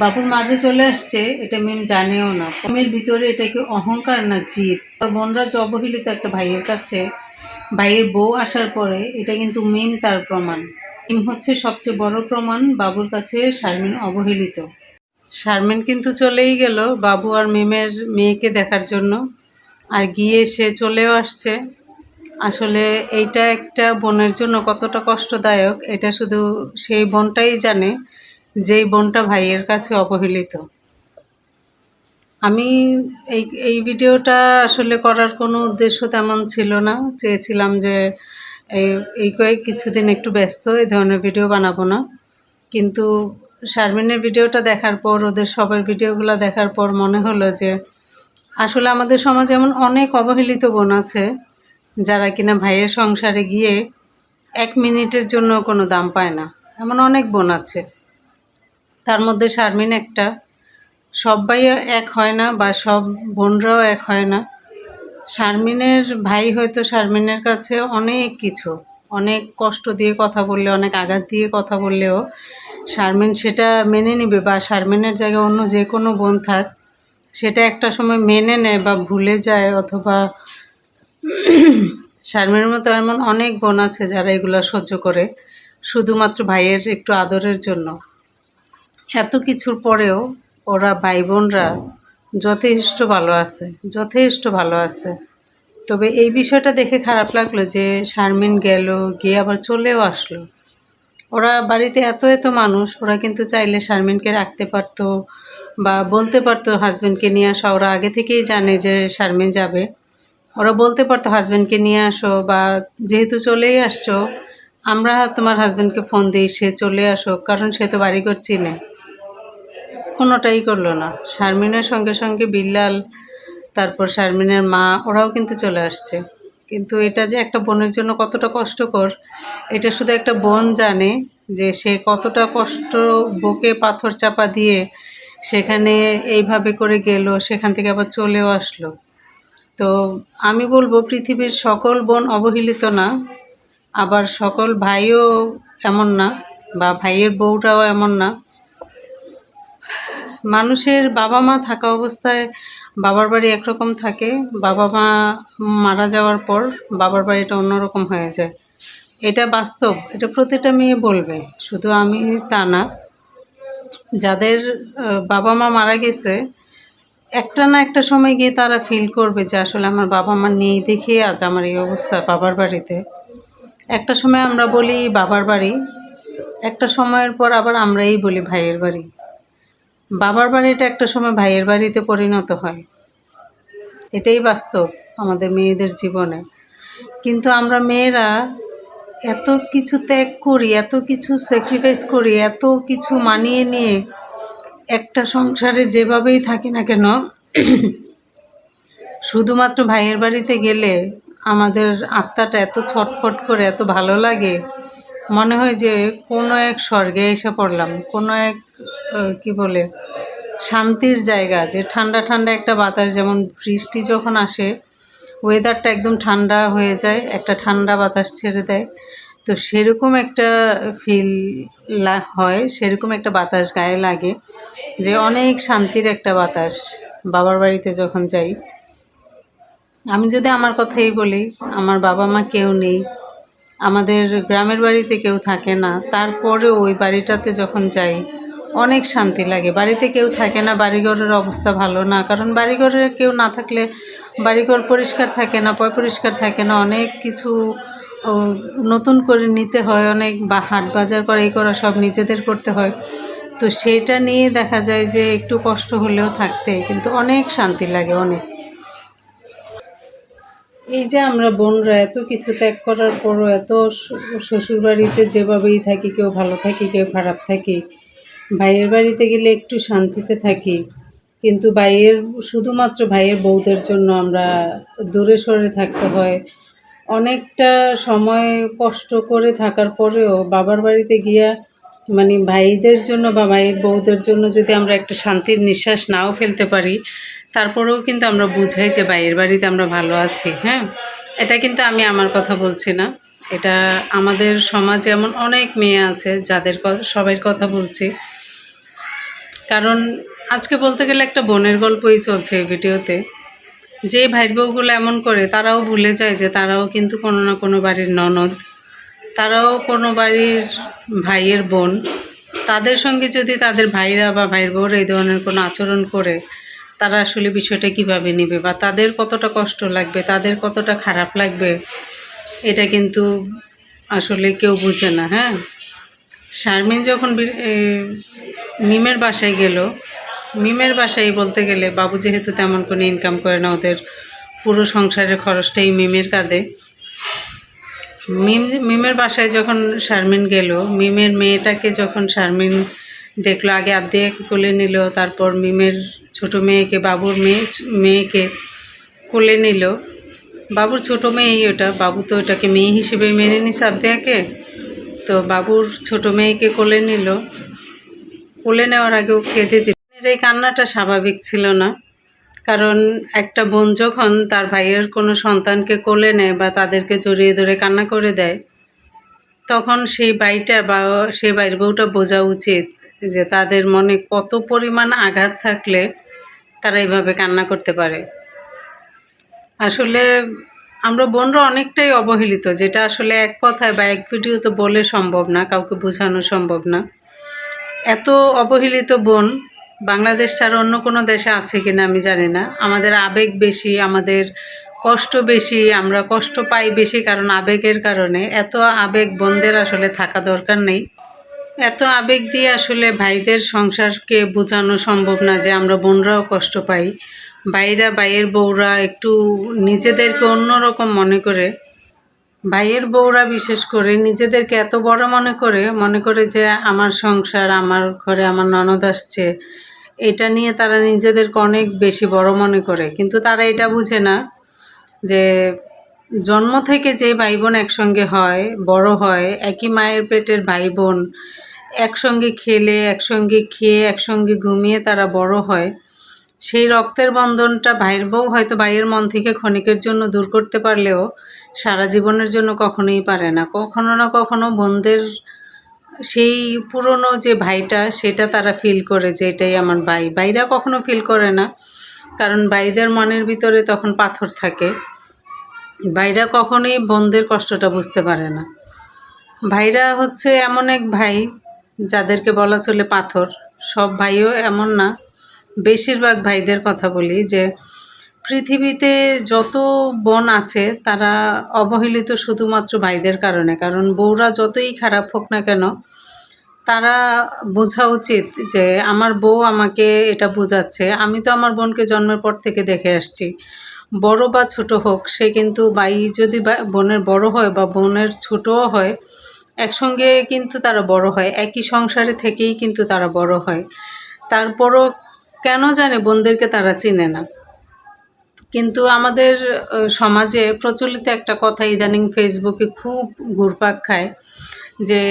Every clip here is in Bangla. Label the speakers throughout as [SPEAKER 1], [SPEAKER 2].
[SPEAKER 1] বাবুর মাঝে চলে আসছে, এটা মেম জানেও না। মেয়ের ভিতরে এটা কি অহংকার না জিদ? আর বোনরা যে অবহেলিত একটা ভাইয়ের কাছে, ভাইয়ের বউ আসার পরে, এটা কিন্তু মিম তার প্রমাণ। মিম হচ্ছে সবচেয়ে বড় প্রমাণ বাবুর কাছে শারমিন অবহেলিত। শারমিন কিন্তু চলেই গেল বাবু আর মিমের মেয়েকে দেখার জন্য। আর গিয়ে সে চলেও আসছে। আসলে এইটা একটা বোনের জন্য কতটা কষ্টদায়ক, এটা শুধু সেই বোনটাই জানে। যেই বোনটা ভাইয়ের কাছে অবহেলিত। আমি এই এই ভিডিওটা আসলে করার কোনো উদ্দেশ্য তেমন ছিল না। চেয়েছিলাম যে এই কয়েক কিছুদিন একটু ব্যস্ত, এই ধরনের ভিডিও বানাবো না। কিন্তু শারমিনের ভিডিওটা দেখার পর, ওদের সবার ভিডিওগুলো দেখার পর মনে হলো যে আসলে আমাদের সমাজে এমন অনেক অবহেলিত বোন আছে, যারা কিনা ভাইয়ের সংসারে গিয়ে এক মিনিটের জন্য কোনো দাম পায় না। এমন অনেক বোন আছে। তার মধ্যে শারমিন একটা। সবাই এক হয় না বা সব বোনরাও এক হয় না। শারমিনের ভাই হয়তো শারমিনের কাছে অনেক কিছু, অনেক কষ্ট দিয়ে কথা বললে, অনেক আঘাত দিয়ে কথা বললেও শারমিন সেটা মেনে নিবে বা শারমিনের জায়গায় অন্য যে কোনো বোন থাক, সেটা একটা সময় মেনে নেয় বা ভুলে যায় অথবা শারমিনের মতো এমন অনেক বোন আছে যারা এগুলো সহ্য করে, শুধুমাত্র ভাইয়ের একটু আদরের জন্য। এত কিছুর পরেও ওরা ভাই বোনরা যথেষ্ট ভালো আছে, যথেষ্ট ভালো আছে। তবে এই বিষয়টা দেখে খারাপ লাগল যে শারমিন গেল, গিয়ে আবার চলেও আসলো। ওরা বাড়িতে এত এত মানুষ, ওরা কিন্তু চাইলে শারমিনকে রাখতে পারতো বা বলতে পারতো হাজব্যান্ডকে নিয়ে আসা। ওরা আগে থেকেই জানে যে শারমিন যাবে। ওরা বলতে পারতো হাজব্যান্ডকে নিয়ে আসো বা যেহেতু চলেই আসছো, আমরা তোমার হাজব্যান্ডকে ফোন দিই, সে চলে আসো কারণ সে তো বাড়ি বাড়িঘর চিনে। কোনোটাই করল না। শারমিনের সঙ্গে সঙ্গে বিল্লাল, তারপর শারমিনের মা, ওরাও কিন্তু চলে আসছে। কিন্তু এটা যে একটা বোনের জন্য কতটা কষ্টকর, এটা শুধু একটা বোন জানে যে সে কতটা কষ্ট বুকে পাথর চাপা দিয়ে সেখানে এইভাবে করে গেল, সেখান থেকে আবার চলেও আসলো। তো আমি বলব, পৃথিবীর সকল বোন অবহেলিত না। আবার সকল ভাইও এমন না, বা ভাইয়ের বউটাও এমন না। মানুষের বাবা মা থাকা অবস্থায় বাবার বাড়ি একরকম থাকে। বাবা মা মারা যাওয়ার পর বাবার বাড়িটা অন্যরকম হয়ে যায়। এটা বাস্তব, এটা প্রতিটা মেয়ে বলবে। শুধু আমি তা না। যাদের বাবা মা মারা গেছে, একটা না একটা সময় গিয়ে তারা ফিল করবে যে আসলে আমার বাবা মা নেই দেখে আজ আমার এই অবস্থা বাবার বাড়িতে। একটা সময় আমরা বলি বাবার বাড়ি, একটা সময়ের পর আবার আমরাই বলি ভাইয়ের বাড়ি। বাবার বাড়িটা একটা সময় ভাইয়ের বাড়িতে পরিণত হয়। এটাই বাস্তব আমাদের মেয়েদের জীবনে। কিন্তু আমরা মেয়েরা এত কিছু ত্যাগ করি, এত কিছু স্যাক্রিফাইস করি, এত কিছু মানিয়ে নিয়ে একটা সংসারে যেভাবেই থাকি না কেন, শুধুমাত্র ভাইয়ের বাড়িতে গেলে আমাদের আত্মাটা এত ছটফট করে, এত ভালো লাগে। মনে হয় যে কোনো এক স্বর্গে এসে পড়লাম, কোনো এক কি বলে, শান্তির জায়গা, যে ঠান্ডা ঠান্ডা একটা বাতাস, যেমন বৃষ্টি যখন আসে ওয়েদারটা একদম ঠান্ডা হয়ে যায়, একটা ঠান্ডা বাতাস ছেড়ে দেয়। তো সেরকম একটা ফিল হয়, সেরকম একটা বাতাস গায়ে লাগে, যে অনেক শান্তির একটা বাতাস বাবার বাড়িতে যখন যাই। আমি যদি আমার কথাই বলি, আমার বাবা মা কেউ নেই, আমাদের গ্রামের বাড়িতে কেউ থাকে না, তারপরেও ওই বাড়িটাতে যখন যাই অনেক শান্তি লাগে। বাড়িতে কেউ থাকে না, বাড়িঘরের অবস্থা ভালো না। কারণ বাড়িঘরে কেউ না থাকলে বাড়িঘর পরিষ্কার থাকে না, পয় পরিষ্কার থাকে না। অনেক কিছু নতুন করে নিতে হয়, অনেক বা, হাট বাজার করা, এই করা সব নিজেদের করতে হয়। তো সেটা নিয়ে দেখা যায় যে একটু কষ্ট হলেও থাকতে, কিন্তু অনেক শান্তি লাগে, অনেক। এই যে আমরা বোনরা, এত কিছু ত্যাগ করার পরও এত শ্বশুর বাড়িতে যেভাবেই থাকি, কেউ ভালো থাকি, কেউ খারাপ থাকি ভাইয়ের বাড়িতে গেলে একটু শান্তিতে থাকি। কিন্তু ভাইয়ের, শুধুমাত্র ভাইয়ের বউদের জন্য আমরা দূরে সরে থাকতে হয়। অনেকটা সময় কষ্ট করে থাকার পরেও বাবার বাড়িতে গিয়া মানে ভাইদের জন্য বা ভাইয়ের বউদের জন্য যদি আমরা একটা শান্তির নিঃশ্বাস নাও ফেলতে পারি, তারপরেও কিন্তু আমরা বুঝাই যে ভাইয়ের বাড়িতে আমরা ভালো আছি হ্যাঁ? এটা কিন্তু আমি আমার কথা বলছি না। এটা আমাদের সমাজে এমন অনেক মেয়ে আছে যাদের সবাইয়ের কথা বলছি। কারণ আজকে বলতে গেলে একটা বোনের গল্পই চলছে এই ভিডিওতে। যে ভাইয়ের বউগুলো এমন করে, তারাও ভুলে যায় যে তারাও কিন্তু কোনো না কোনো বাড়ির ননদ, তারাও কোনো বাড়ির ভাইয়ের বোন। তাদের সঙ্গে যদি তাদের ভাইরা বা ভাইয়ের বউরা এই ধরনের কোনো আচরণ করে, তারা আসলে বিষয়টা কীভাবে নেবে বা তাদের কতটা কষ্ট লাগবে, তাদের কতটা খারাপ লাগবে, এটা কিন্তু আসলে কেউ বুঝে না হ্যাঁ? শারমিন যখন মিমের বাসায় গেল, মিমের বাসায় বলতে গেলে বাবু যেহেতু তেমন কোনো ইনকাম করে না, ওদের পুরো সংসারের খরচটাই মিমের কাঁধে। মিম, মিমের বাসায় যখন শারমিন গেল, মিমের মেয়েটাকে যখন শারমিন দেখল, আগে আবদিয়াকে কোলে নিল, তারপর মিমের ছোট মেয়েকে, বাবুর মেয়ে, মেয়েকে কোলে নিল। বাবুর ছোট মেয়েই ওটা, বাবু তো ওটাকে মেয়ে হিসেবে মেনে নিছে আবদিয়াকে তো বাবুর ছোট মেয়েকে কোলে নিল। কোলে নেওয়ার আগেও কেঁদে দিল। এই কান্নাটা স্বাভাবিক ছিল না, কারণ একটা বোন যখন তার ভাইয়ের কোনো সন্তানকে কোলে নেয় বা তাদেরকে জড়িয়ে ধরে কান্না করে দেয়, তখন সেই বাইটা বা সেই বাইর বউটা বোঝা উচিত যে তাদের মনে কত পরিমাণ আঘাত থাকলে তারা এইভাবে কান্না করতে পারে। আসলে আমরা বোনরা অনেকটাই অবহেলিত, যেটা আসলে এক কথায় বা এক ভিডিওতে বলে সম্ভব না, কাউকে বোঝানো সম্ভব না। এত অবহেলিত বোন বাংলাদেশ ছাড়া অন্য কোনো দেশে আছে কিনা আমি জানি না। আমাদের আবেগ বেশি, আমাদের কষ্ট বেশি, আমরা কষ্ট পাই বেশি কারণ আবেগের কারণে। এত আবেগ বোনদের আসলে থাকা দরকার নেই। এত আবেগ দিয়ে আসলে ভাইদের সংসারকে বোঝানো সম্ভব না যে আমরা বোনরাও কষ্ট পাই। ভাইরা, ভাইয়ের বউরা একটু নিজেদেরকে অন্যরকম মনে করে। ভাইয়ের বউরা বিশেষ করে নিজেদেরকে এত বড় মনে করে মনে করে যে আমার সংসার, আমার ঘরে আমার ননদ আসছে। এটা নিয়ে তারা নিজেদেরকে অনেক বেশি বড় মনে করে। কিন্তু তারা এটা বুঝে না যে জন্ম থেকে যে ভাই বোন একসঙ্গে হয়, বড় হয়, একই মায়ের পেটের ভাই বোন একসঙ্গে খেলে, একসঙ্গে খেয়ে, একসঙ্গে ঘুমিয়ে তারা বড় হয়। সেই রক্তের বন্ধনটা ভাইয়ের বউ হয়তো ভাইয়ের মন থেকে ক্ষণিকের জন্য দূর করতে পারলেও সারা জীবনের জন্য কখনোই পারে না। কখনো না কখনো বোনদের সেই পুরনো যে ভাইটা, সেটা তারা ফিল করে যে এটাই আমার ভাই। ভাইরা কখনো ফিল করে না, কারণ ভাইদের মনের ভিতরে তখন পাথর থাকে। ভাইরা কখনোই বোনদের কষ্টটা বুঝতে পারে না। ভাইরা হচ্ছে এমন এক ভাই, যাদেরকে বলা চলে পাথর। সব ভাইও এমন না বেশিরভাগ ভাইদের কথা বলি যে পৃথিবীতে যত বোন আছে, তারা অবহেলিত শুধুমাত্র ভাইদের কারণে। কারণ বউরা যতই খারাপ হোক না কেন, তারা বোঝা উচিত যে আমার বউ আমাকে এটা বোঝাচ্ছে। আমি তো আমার বোনকে জন্মের পর থেকে দেখে আসছি। বড় বা ছোট হোক, সে কিন্তু ভাই যদি বোনের বড় হয় বা বোনের ছোটও হয়, একসঙ্গে কিন্তু তারা বড় হয়। একই সংসারে থেকেই কিন্তু তারা বড় হয়। তারপরও কেন জানে, বোনদেরকে তারা চিনে না। কিন্তু আমাদের সমাজে প্রচলিত একটা কথা ইদানিং ফেসবুকে খুব ঘুরপাক খায় যে,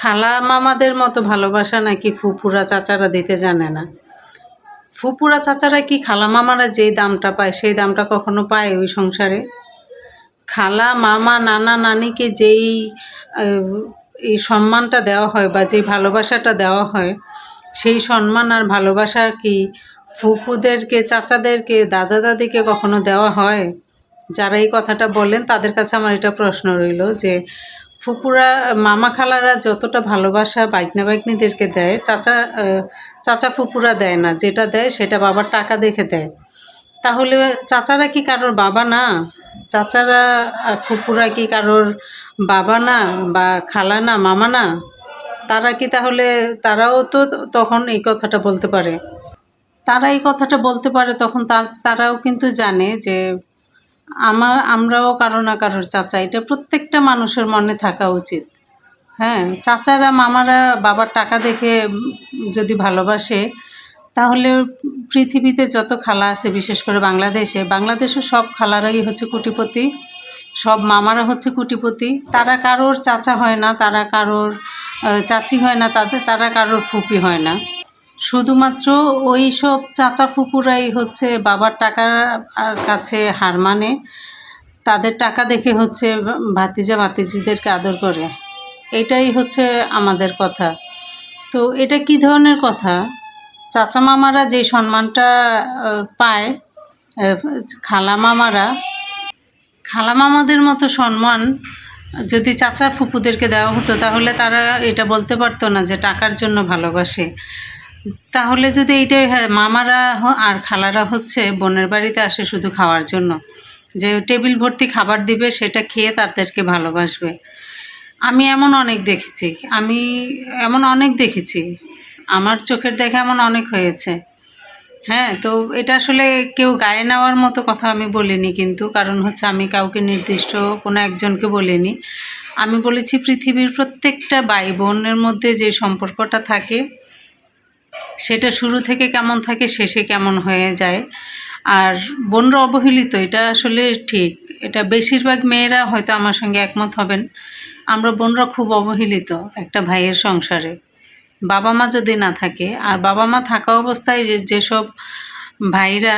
[SPEAKER 1] খালা মামাদের মতো ভালোবাসা নাকি ফুপুরা চাচারা দিতে জানে না। ফুপুরা চাচারা কি খালা মামারা যেই দামটা পায়, সেই দামটা কখনো পায় ওই সংসারে? খালা মামা নানা নানিকে যেই এই সম্মানটা দেওয়া হয় বা যেই ভালোবাসাটা দেওয়া হয় সেই সম্মান আর ভালোবাসা কি ফুপুদেরকে চাচাদেরকে দাদা দাদিকে কখনো দেওয়া হয়? যারা এই কথাটা বলেন তাদের কাছে আমার এটা প্রশ্ন রইল যে ফুপুরা মামা খালারা যতটা ভালোবাসা বাইকনা বাইকনিদেরকে দেয়, চাচা চাচা ফুপুরা দেয় না। যেটা দেয়, সেটা বাবার টাকা দেখে দেয়। তাহলে চাচারা কি কারোর বাবা না? চাচারা ফুপুরা কি কারোর বাবা না বা খালা না, মামা না? তারা কি তাহলে, তারাও তো তখন এই কথাটা বলতে পারে। তারা এই কথাটা বলতে পারে তখন তারাও কিন্তু জানে যে আমার আমরাও কারও না কারোর চাচা। এটা প্রত্যেকটা মানুষের মনে থাকা উচিত। হ্যাঁ চাচারা, মামারা বাবার টাকা দেখে যদি ভালোবাসে, তাহলে পৃথিবীতে যত খালা আছে, বিশেষ করে বাংলাদেশে, বাংলাদেশের সব খালারাই হচ্ছে কুটিপতি, সব মামারা হচ্ছে কুটিপতি। তারা কারোর চাচা হয় না, তারা কারোর চাচি হয় না তাদের তারা কারোর ফুপি হয় না। শুধুমাত্র ওই সব চাচা ফুপুরাই হচ্ছে বাবার টাকার কাছে হার মানে। তাদের টাকা দেখে হচ্ছে ভাতিজা ভাতিজিদেরকে আদর করে। এটাই হচ্ছে আমাদের কথা। তো এটা কি ধরনের কথা? চাচা মামারা যে সম্মানটা পায় খালা মামারা, খালা মামাদের মতো সম্মান যদি চাচা ফুপুদেরকে দেওয়া হতো, তাহলে তারা এটা বলতে পারতো না যে টাকার জন্য ভালোবাসে। তাহলে যদি এইটাই হয়, মামারা আর খালারা হচ্ছে বোনের বাড়িতে আসে শুধু খাওয়ার জন্য। যে টেবিল ভর্তি খাবার দিবে, সেটা খেয়ে তাদেরকে ভালোবাসবে। আমি এমন অনেক দেখেছি, আমি এমন অনেক দেখেছি। আমার চোখের দেখা এমন অনেক হয়েছে। হ্যাঁ তো এটা আসলে কেউ গায়ে নেওয়ার মতো কথা আমি বলিনি কিন্তু, কারণ হচ্ছে আমি কাউকে নির্দিষ্ট কোনো একজনকে বলিনি। আমি বলেছি পৃথিবীর প্রত্যেকটা ভাই বোনের মধ্যে যে সম্পর্কটা থাকে, সেটা শুরু থেকে কেমন থাকে, শেষে কেমন হয়ে যায়। আর বোনরা অবহেলিত, এটা আসলে ঠিক। এটা বেশিরভাগ মেয়েরা হয়তো আমার সঙ্গে একমত হবেন। আমরা বোনরা খুব অবহেলিত একটা ভাইয়ের সংসারে। বাবা মা যদি না থাকে, আর বাবা মা থাকা অবস্থায় যে, যেসব ভাইরা,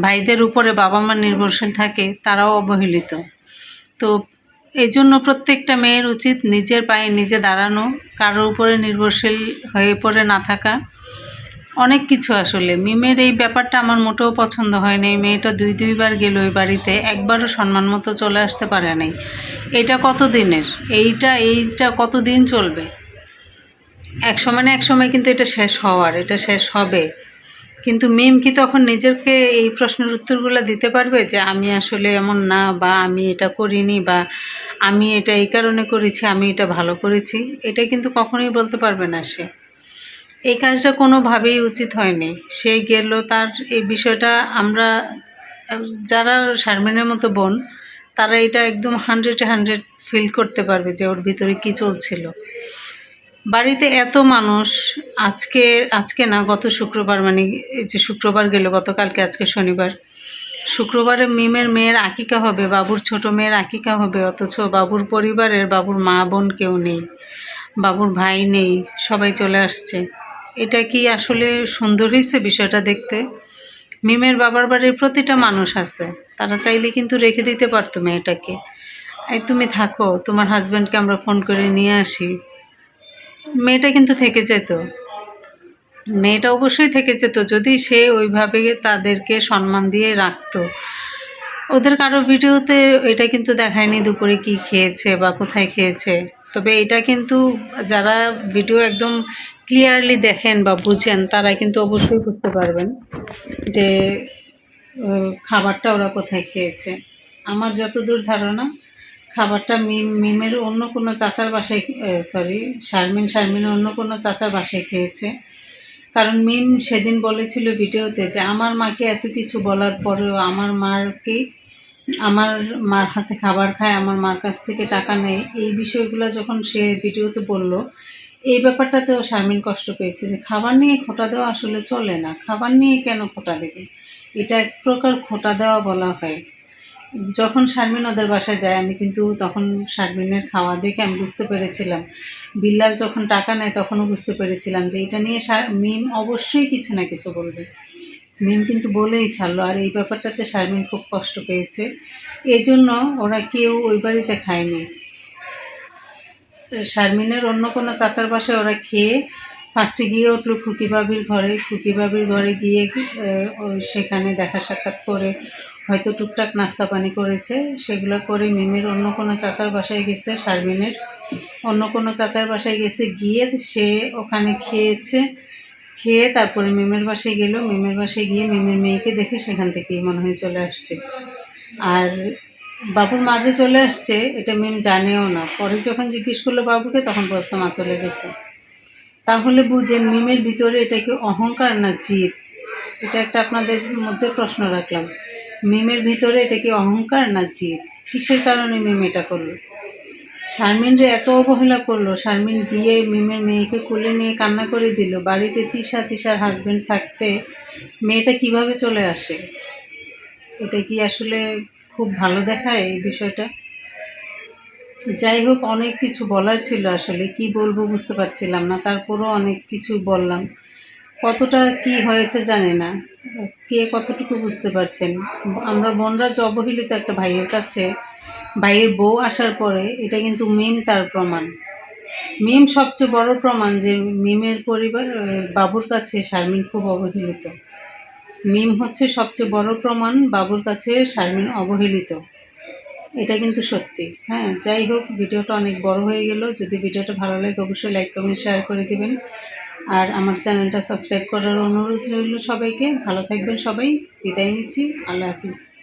[SPEAKER 1] ভাইদের উপরে বাবা মা নির্ভরশীল থাকে, তারাও অবহেলিত। তো এই জন্য প্রত্যেকটা মেয়ের উচিত নিজের পায়ে নিজে দাঁড়ানো, কারোর উপরে নির্ভরশীল হয়ে পড়ে না থাকা। অনেক কিছু আসলে। মিমের এই ব্যাপারটা আমার মোটেও পছন্দ হয়নি। এই মেয়েটা দুই, দুইবার গেল ওই বাড়িতে, একবারও সম্মান মতো চলে আসতে পারে নাই। এটা কত দিনের এইটা এইটা কতদিন চলবে? এক সময় না, এক সময় কিন্তু এটা শেষ হওয়ার, এটা শেষ হবে। কিন্তু মিম কি তখন নিজেকে এই প্রশ্নের উত্তরগুলো দিতে পারবে যে আমি আসলে এমন না বা আমি এটা করিনি বা আমি এটা এই কারণে করেছি, আমি এটা ভালো করেছি? এটা কিন্তু কখনোই বলতে পারবে না সে। এই কাজটা কোনোভাবেই উচিত হয়নি। সে গেল, তার এই বিষয়টা আমরা, যারা শারমিনের মতো বোন, তারা এটা একদম হান্ড্রেড হান্ড্রেড ফিল করতে পারবে যে ওর ভিতরে কী চলছিল। বাড়িতে এত মানুষ, আজকে আজকে না, গত শুক্রবার মানে এই যে শুক্রবার গেল, গতকালকে, আজকে শনিবার। শুক্রবারে মিমের মেয়ের আকিকা হবে, বাবুর ছোট মেয়ের আকিকা হবে, অথচ বাবুর পরিবারের বাবুর মা, বোন কেউ নেই, বাবুর ভাই নেই, সবাই চলে আসছে। এটা কি আসলে সুন্দর হয়েছে বিষয়টা দেখতে? মিমের বাবার বাড়ির প্রতিটা মানুষ আছে, তারা চাইলে কিন্তু রেখে দিতে পারতো মেয়েটাকে। এই তুমি থাকো, তোমার হাজব্যান্ডকে আমরা ফোন করে নিয়ে আসি। মেয়েটা কিন্তু থেকে যেত। মেয়েটা অবশ্যই থেকে যেত। যদি সে ওইভাবে তাদেরকে সম্মান দিয়ে রাখতো। ওদের কারও ভিডিওতে এটা কিন্তু দেখায়নি দুপুরে কি খেয়েছে বা কোথায় খেয়েছে। তবে এটা কিন্তু যারা ভিডিও একদম ক্লিয়ারলি দেখেন বা বুঝেন, তারা কিন্তু অবশ্যই বুঝতে পারবেন যে খাবারটা ওরা কোথায় খেয়েছে। আমার যতদূর ধারণা খাবারটা মিম মিমের অন্য কোনো চাচার বাসায় সরি শারমিন, শারমিনের অন্য কোনো চাচার বাসায় খেয়েছে। কারণ মিম সেদিন বলেছিল ভিডিওতে যে, আমার মাকে এত কিছু বলার পরেও আমার মারকে আমার মার হাতে খাবার খায়, আমার মার কাছ থেকে টাকা নেয়। এই বিষয়গুলো যখন সে ভিডিওতে বলল, এই ব্যাপারটাতেও শারমিন কষ্ট পেয়েছে যে, খাবার নিয়ে খোটা দেওয়া আসলে চলে না। খাবার নিয়ে কেন খোটা দেবে? এটা এক প্রকার খোটা দেওয়া বলা হয়। যখন শারমিন ওদের বাসায় যায়, আমি কিন্তু তখন শারমিনের খাওয়া দেখে আমি বুঝতে পেরেছিলাম। বিল্লাল যখন টাকা নেয়, তখনও বুঝতে পেরেছিলাম যে এটা নিয়ে মিম অবশ্যই কিছু না কিছু বলবে। মিম কিন্তু বলেই ছাড়লো, আর এই ব্যাপারটাতে শারমিন খুব কষ্ট পেয়েছে। এই জন্য ওরা কেউ ওই বাড়িতে খায়নি। শারমিনের অন্য কোনো চাচার বাসায় ওরা খেয়ে ফার্স্টে গিয়ে উঠল খুকি বাবির ঘরে। খুকি বাবির ঘরে গিয়ে সেখানে দেখা সাক্ষাৎ করে হয়তো টুকটাক নাস্তা পানি করেছে, সেগুলো করে মিমের অন্য কোনো চাচার বাসায় গেছে, শারমিনের। অন্য কোনো চাচার বাসায় গেছে, গিয়ে সে ওখানে খেয়েছে, খেয়ে তারপরে মিমের বাসায় গেল। মিমের বাসায় গিয়ে মিমের মেয়েকে দেখে সেখান থেকেই মনে হয় চলে আসছে। আর বাবুর মাঝে চলে আসছে, এটা মিম জানেও না। পরে যখন জিজ্ঞেস করল বাবুকে, তখন বলছে, মা চলে গেছে। তাহলে বুঝেন, মিমের ভিতরে এটা কি অহংকার না জিদ? এটা একটা আপনাদের মধ্যে প্রশ্ন রাখলাম। মিমের ভিতরে এটা কি অহংকার না জিদ? কিসের কারণে মিম এটা করল? শারমিন যে এত অবহেলা করল, শারমিন গিয়ে মেমের মেয়েকে কোলে নিয়ে কান্না করে দিল। বাড়িতে তিশা, তিশার হাজব্যান্ড থাকতে মেয়েটা কীভাবে চলে আসে? এটা কি আসলে খুব ভালো দেখায় এই বিষয়টা? যাই হোক, অনেক কিছু বলার ছিল আসলে। কি বলব বুঝতে পারছিলাম না। তারপরও অনেক কিছু বললাম। কতটা কি হয়েছে জানি না। কে কতটুকু বুঝতে পারছেন? আমরা বোনরা যে অবহেলিত একটা ভাইয়ের কাছে, ভাইয়ের বউ আসার পরে এটা কিন্তু মিম তার প্রমাণ। মিম সবচেয়ে বড় প্রমাণ যে মিমের পরিবার, বাবুর কাছে শারমিন খুব অবহেলিত। মিম হচ্ছে সবচেয়ে বড় প্রমাণ বাবুর কাছে শারমিন অবহেলিত। এটা কিন্তু সত্যি। হ্যাঁ যাই হোক, ভিডিওটা অনেক বড় হয়ে গেল। যদি ভিডিওটা ভালো লাগে, অবশ্যই লাইক কমেন্ট শেয়ার করে দিবেন। আর আমার চ্যানেলটা সাবস্ক্রাইব করার অনুরোধ রইল সবাইকে। ভালো থাকবেন সবাই। বিদায় নিচ্ছি। আল্লাহ হাফিজ।